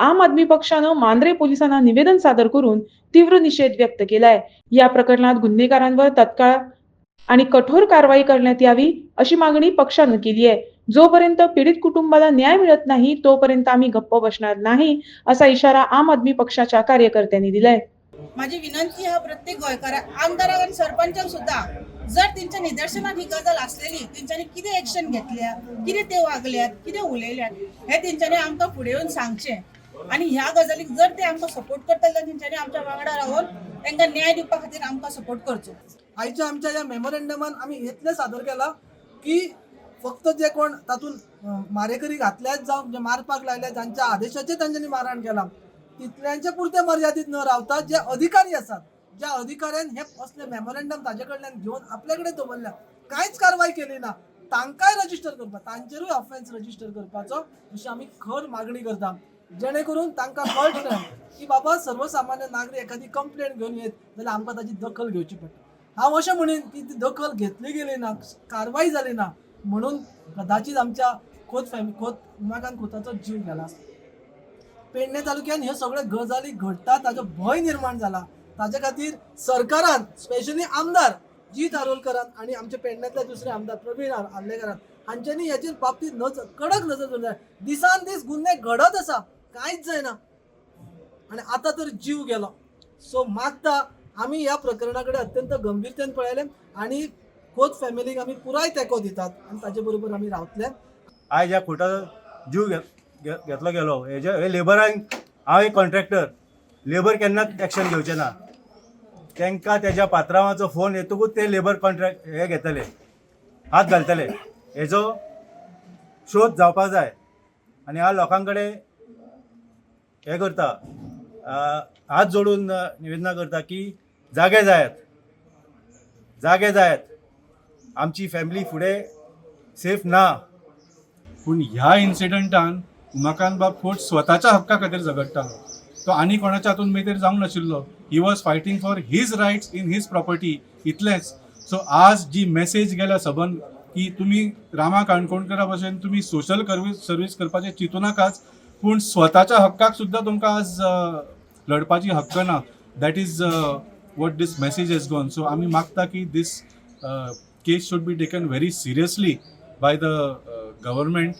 आम आदमी पक्षानं मांद्रे पोलिसांना निवेदन सादर करून तीव्र निषेध व्यक्त केलाय. या प्रकरणात गुन्हेगारांवर तत्काळ आणि कठोर कारवाई करण्यात यावी अशी मागणी पक्षानं केली आहे. जोपर्यंत पीडित कुटुंबाला न्याय मिळत नाही तोपर्यंत आम्ही गप्प बसणार नाही असा इशारा आम आदमी पक्षाच्या कार्यकर्त्यांनी दिलाय. माझी विनंती हा प्रत्येक गोंयकारा आमदार आणि सरपंचाक सुद्धा जर तेंच्या निदर्शनात ही गजाल असलेली तेंच्यांनी कितें एक्शन घेतल्या कितें ते वागल्यात कितें उलयल्यात हे तेंच्यांनी आमकां फुडें येवन सांगचें. आणि ह्या गजालीक जर ते आमकां सपोर्ट करतले जाल्यार तेंच्यांनी आमच्या वांगडा रावून तांकां न्याय दिवपा खातीर आमकां सपोर्ट करचो आयच्या आमच्या ह्या मेमोरेंडमान आमी इतलें सादर केलां की फक्त जे कोण तातूंत मारेकरी घातल्यात जावं जे मारपाक लायल्यात जांच्या आदेशाचेर तांच्यांनी मारहाण केलां तितल्यांचे पुरते मर्यादीत न रावता जे अधिकारी आसात ज्या अधिकाऱ्यान हे असले मेमोरेंडम ताजे कडल्यान घेवन आपले कडेन दवरल्या कांयच कारवाय केली ना. तांकांय रजिस्टर करपा तांचेरूय ऑफेन्स रजिस्टर करपाचो अशी आमी खर मागणी करता. जेणे करून तांकां कळटलें की बाबा सर्वसामान्य नागरीक एखादी कंप्लेंट घेवन येत जाल्यार आमकां ताची दखल घेवची पडटा हांव अशें म्हणेन की ती दखल घेतली गेली ना कारवाय जाली ना म्हणून कदाचित आमच्या खोत फॅमिली खोत उमाकांत खोताचो जीव गेला पेडणे तालुक्यात ह्यो सगळ्यो गजाली घडटा ताजो भंय निर्माण जाला ताचे खातीर सरकारान स्पेशली आमदार जीत तारोलकरान आणि आमचे पेडण्यातले दुसरे आमदार प्रवीण आर्लेकरान हांच्यांनी हेचेर बाबतीत नजर कडक नजर दवरल्या जाय दिसान दीस गुन्हे घडत आसा कांयच जायना. आणि आता तर जीव गेलो. सो मागता आम्ही या प्रकरणाकडे अत्यंत गंभीरतेन पळयले आणि खोत फॅमिलीक आम्ही पुराय तेंको दितात आणि ताचे बरोबर आम्ही रावतले. आयज ह्या खोटा जीव घे- घेतलो गेलो. हेजे हे लेबरांक हांव एक कॉन्ट्रॅक्टर लेबर केन्नाच एक्शन घेवचे ना? तांकां तेज्या पात्रांवाचो फोन येतकूच ते लेबर कॉन्ट्रॅक्ट हे घेतले. हात घालतले. हेजो शोध जावपाक जाय. आनी हांव लोकां कडेन हे करता. हात जोडून निवेदना करता की जागे जायात. जागे जायात. आमची फॅमिली फुडें सेफ ना. पूण ह्या इन्सिडंटान उमाकांत बाब खोट स्वताच्या हक्का खातीर झगडटालो तो आनी कोणाच्या हातून मेतेर जावंक नाशिल्लो. He was fighting for his rights in his property इतलेंच सो आज जी मेसेज गेल्या सबन की तुमी रामा काणकोणकरा भशेन तुमी सोशल सर्वीस सर्वीस करपाचें चिंतू नाकाच पूण स्वताच्या हक्काक सुद्दां तुमकां आज लडपाची लढपाची हक्क ना. That is what this message has gone so आमी मागता की this case should be taken very seriously by the government